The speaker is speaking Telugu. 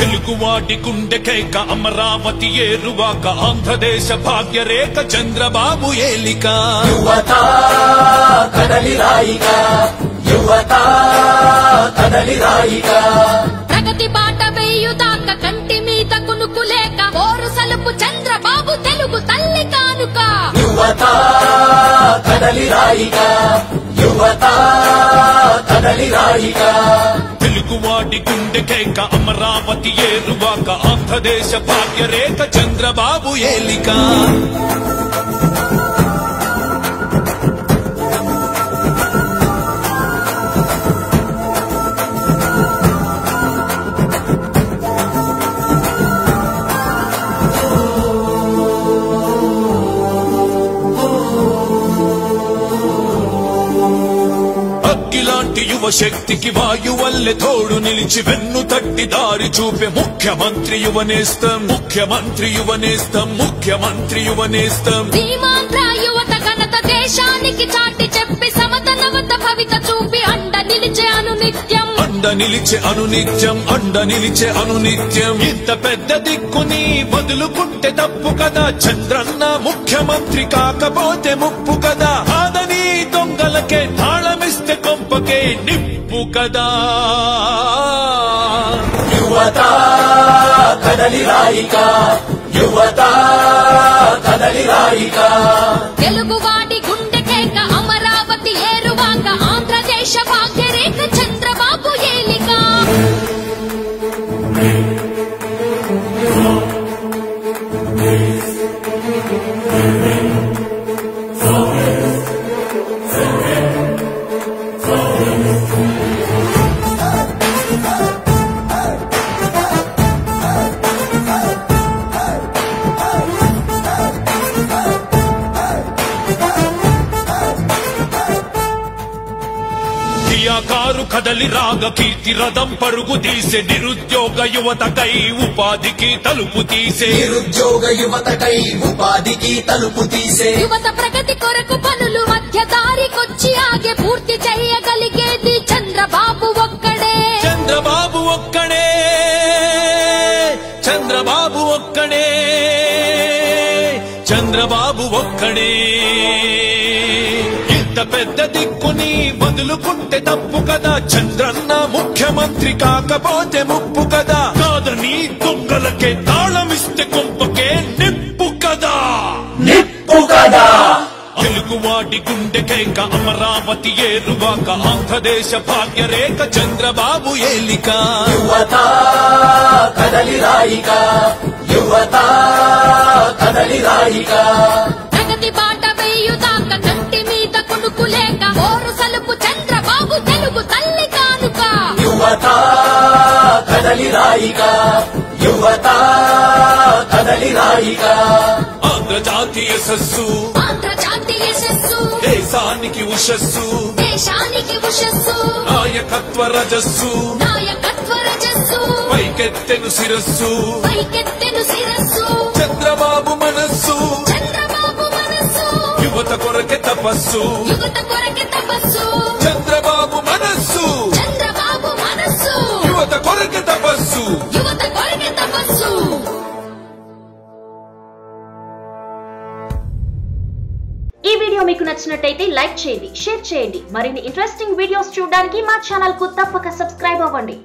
తెలుగువాడి గుండెకైక అమరావతి ఏరువాక ఆంధ్రదేశ భాగ్యరేఖ చంద్రబాబు ఏలిక. యువత కదలి రాయిక యువత కదలి రాయిక. ప్రగతి బాట వేయుదాక కంటి మీద కునుకు లేక ఓరు సలుపు చంద్రబాబు తెలుగు తల్లి కానుక. యువత కదలి రాయిక యువత కదలి రాయిక. తెలుగువాడి గుండెకైక అమరావతి ఏరువాక ఆంధ్రదేశ భాగ్యరేఖ చంద్రబాబు ఏలిక. అగ్గిలాంటి యువ శక్తికి వాయువల్లె తోడు నిలిచి వెన్ను తట్టి దారి చూపే ముఖ్యమంత్రి యువనేస్తం. ముఖ్యమంత్రి యువనేస్తం ముఖ్యమంత్రి యువనేస్తం. యువత ఘనత దేశానికి చాటి చెప్పి సమత నవత భవిత చూపి అండ నిలిచే అనునిత్యం. అండ నిలిచే అనునిత్యం అండ నిలిచే అనునిత్యం. ఇంత పెద్ద దిక్కుని వదులుకుంటే తప్పు కదా. చంద్రన్న ముఖ్యమంత్రి కాకపోతే ముప్పు కదా. కాదని దొంగలకే తాళమిస్తే కొంపకే నిప్పు కదా. యువత కదలి రాయిక. యువత కదలి రాయిక. తెలుగువాడి గుండెకేక అమరావతి ఏరువాక ఆంధ్రదేశ భాగ్యరేఖ కారు కదలి రాగ కీర్తి రథం పరుగు తీసే నిరుద్యోగ యువతకై ఉపాధికి తలుపు తీసే. నిరుద్యోగ యువతకై ఉపాధికి తలుపు తీసే. యువత ప్రగతి కొరకు పనులు మధ్య దారికొచ్చి ఆగే పూర్తి చేయగలిగేది చంద్రబాబు ఒక్కడే. చంద్రబాబు ఒక్కడే. చంద్రబాబు ఒక్కడే. చంద్రబాబు ఒక్కడే. ఇంత పెద్ద దిక్కుని వదులుకుంటే తప్పు కదా. చంద్రన్న ముఖ్యమంత్రి కాకపోతే ముప్పు కదా. కాదని దొంగలకే తాళమిస్తే కొంపకే నిప్పు కదా. నిప్పు కదా. తెలుగువాడి గుండెకైక అమరావతి ఏరువాక ఆంధ్రదేశ భాగ్యరేఖ చంద్రబాబు ఏలిక. యువత కదలి రాయిక. యువత కదలి రాయిక. ప్రగతి బాట వేయుదాక కంటి కునుకు లేక ఓరు సలుపు చంద్రబాబు తెలుగు తల్లి కానుక యువత కదలి రాయిక. యువత కదలి రాయిక. ఆంధ్రజాతీయ సస్సు. ఆంధ్ర జాతీయ యశస్సు దేశానికి ఉషస్సు. దేశానికి ఉషస్సు. నాయకత్వ రజస్సు. నాయకత్వ రజస్సు. పైకెత్తెను శిరస్సు. పైకెత్తెను శిరస్సు. చంద్రబాబు తపస్సు. యువత కొరకి తపస్సు. చంద్రబాబు మనస్సు. చంద్రబాబు మనస్సు. యువత కొరకె తపస్సు. యువత కొరకి తపస్సు. ఈ వీడియో మీకు నచ్చినట్టయితే లైక్ చేయండి షేర్ చేయండి. మరిన్ని ఇంట్రెస్టింగ్ వీడియోస్ చూడడానికి మా ఛానల్కు తప్పక సబ్స్క్రైబ్ అవ్వండి.